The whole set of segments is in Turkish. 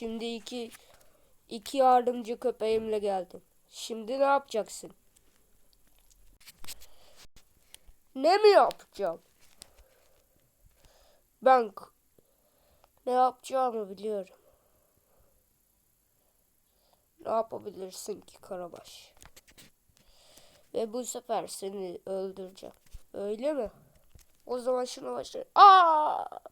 Şimdi iki iki yardımcı köpeğimle geldim. Şimdi ne yapacaksın? Ne mi yapacağım? Ben ne yapacağımı biliyorum. Ne yapabilirsin ki Karabaş? Ve bu sefer seni öldüreceğim. Öyle mi? O zaman şuna başlayalım. Aa!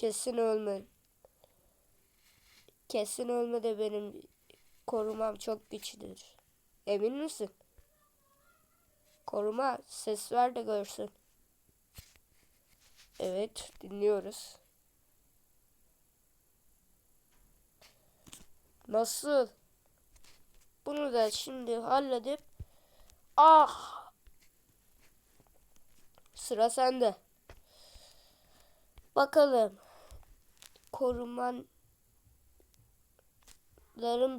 Kesin ölme. Kesin ölme de benim korumam çok güçlüdür. Emin misin? Koruma ses ver de görsün. Evet dinliyoruz. Nasıl? Bunu da şimdi halledip ah sıra sende. Bakalım korumanların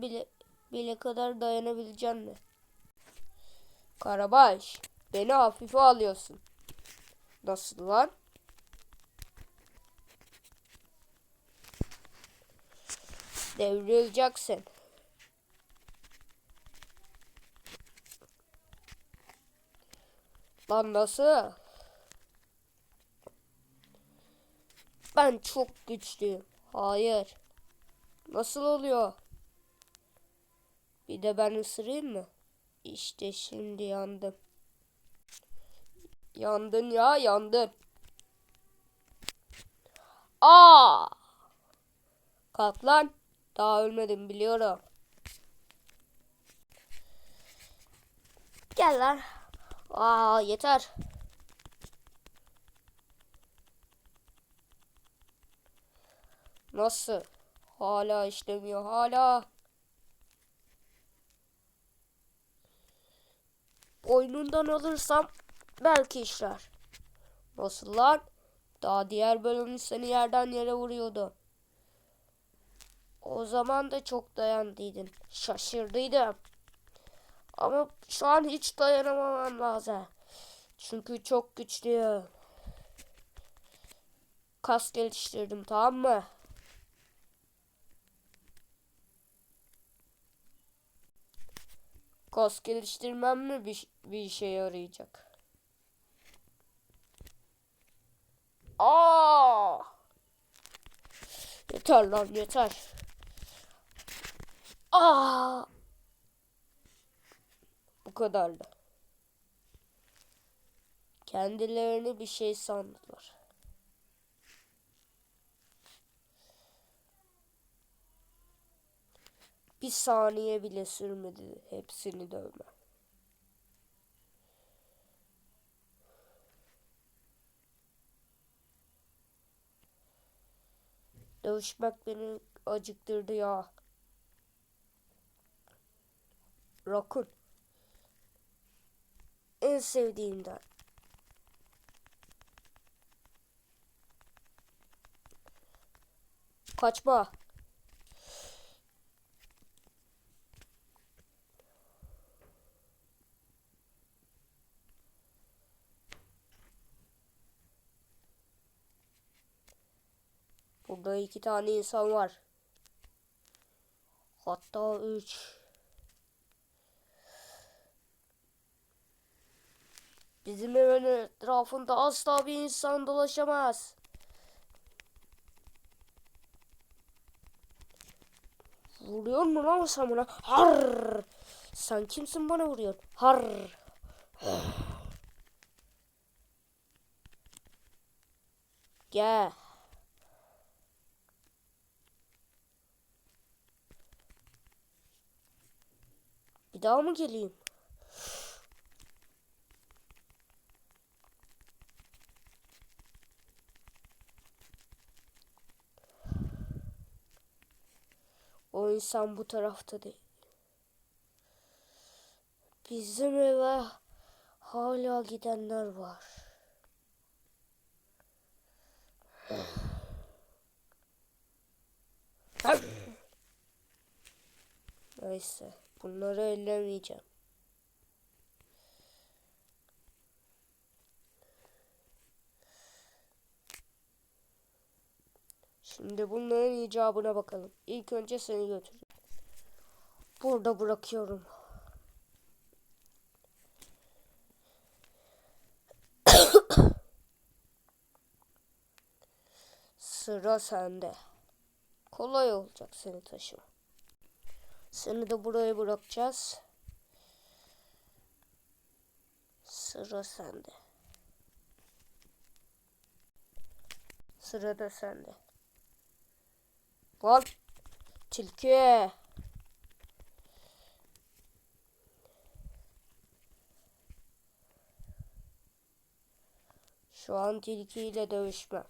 bile bile kadar dayanabilecek mi? Karabaş, beni hafife alıyorsun. Nasıl lan? Devrileceksin. Lan nasıl? Ben çok güçlüyüm. Hayır. Nasıl oluyor? Bir de ben ısırayım mı? İşte şimdi yandım. Yandın ya yandın. Aa! Kalk lan. Daha ölmedim biliyorum. Gel lan. Aa yeter. Nasıl? Hala işlemiyor hala. Oyunundan alırsam belki işler. Nasıl lan? Daha diğer bölümün seni yerden yere vuruyordu. O zaman da çok dayandıydın. Şaşırdıydım. Ama şu an hiç dayanamamam lazım. Çünkü çok güçlüyüm. Kas geliştirdim tamam mı? Kas geliştirmem mi bir, bir işe yarayacak? Aa! Yeter lan yeter. Aa! Bu kadardı. Kendilerini bir şey sandılar. Bir saniye bile sürmedi hepsini dövme. Dövüşmek beni acıktırdı ya. Rakun. En sevdiğimden. Kaçma. Burada iki tane insan var. Hatta üç. Bizim evin etrafında asla bir insan dolaşamaz. Vuruyor mu lan sen bana? Har! Sen kimsin bana vuruyorsun? Har! Gel. Bir daha mı geleyim? O insan bu tarafta değil. Bizim eve hala gidenler var. Neyse, bunları ellemeyeceğim. Şimdi bunların icabına bakalım. İlk önce seni götüreyim. Burada bırakıyorum. Sıra sende. Kolay olacak seni taşıma. Seni de buraya bırakacağız. Sıra sende. Sıra da sende. Lan tilki. Şu an tilkiyle dövüşmem.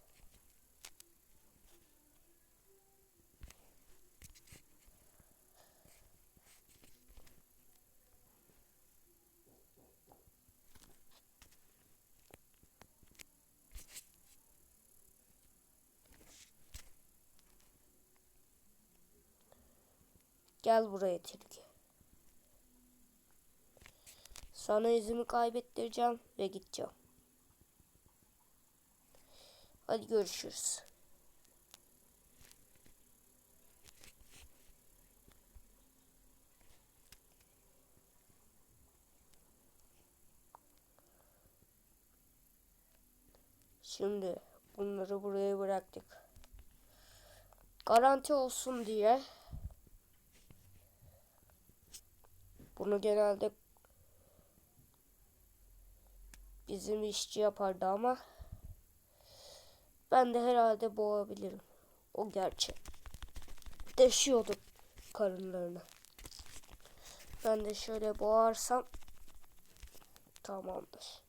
Gel buraya tilki. Sana izimi kaybettireceğim ve gideceğim. Hadi görüşürüz. Şimdi bunları buraya bıraktık. Garanti olsun diye bunu genelde bizim işçi yapardı ama ben de herhalde boğabilirim. O gerçek. Deşiyordum karınlarını. Ben de şöyle boğarsam tamamdır.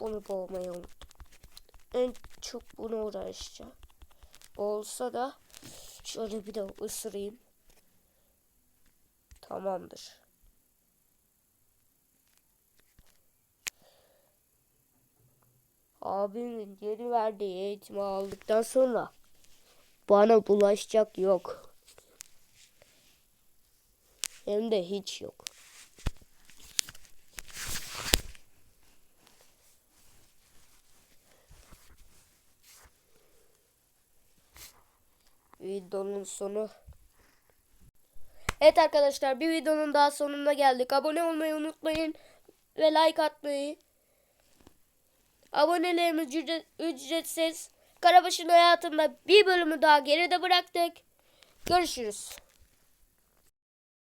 Bunu boğmayı unuttum. En çok buna uğraşacağım. Olsa da şöyle bir de ısırayım. Tamamdır. Abimin geri verdiği eğitimi aldıktan sonra bana bulaşacak yok. Hem de hiç yok. Videonun sonu. Evet arkadaşlar bir videonun daha sonuna geldik. Abone olmayı unutmayın ve like atmayı. Abonelerimiz ücret- ücretsiz. Karabaş'ın hayatında bir bölümü daha geride bıraktık. Görüşürüz.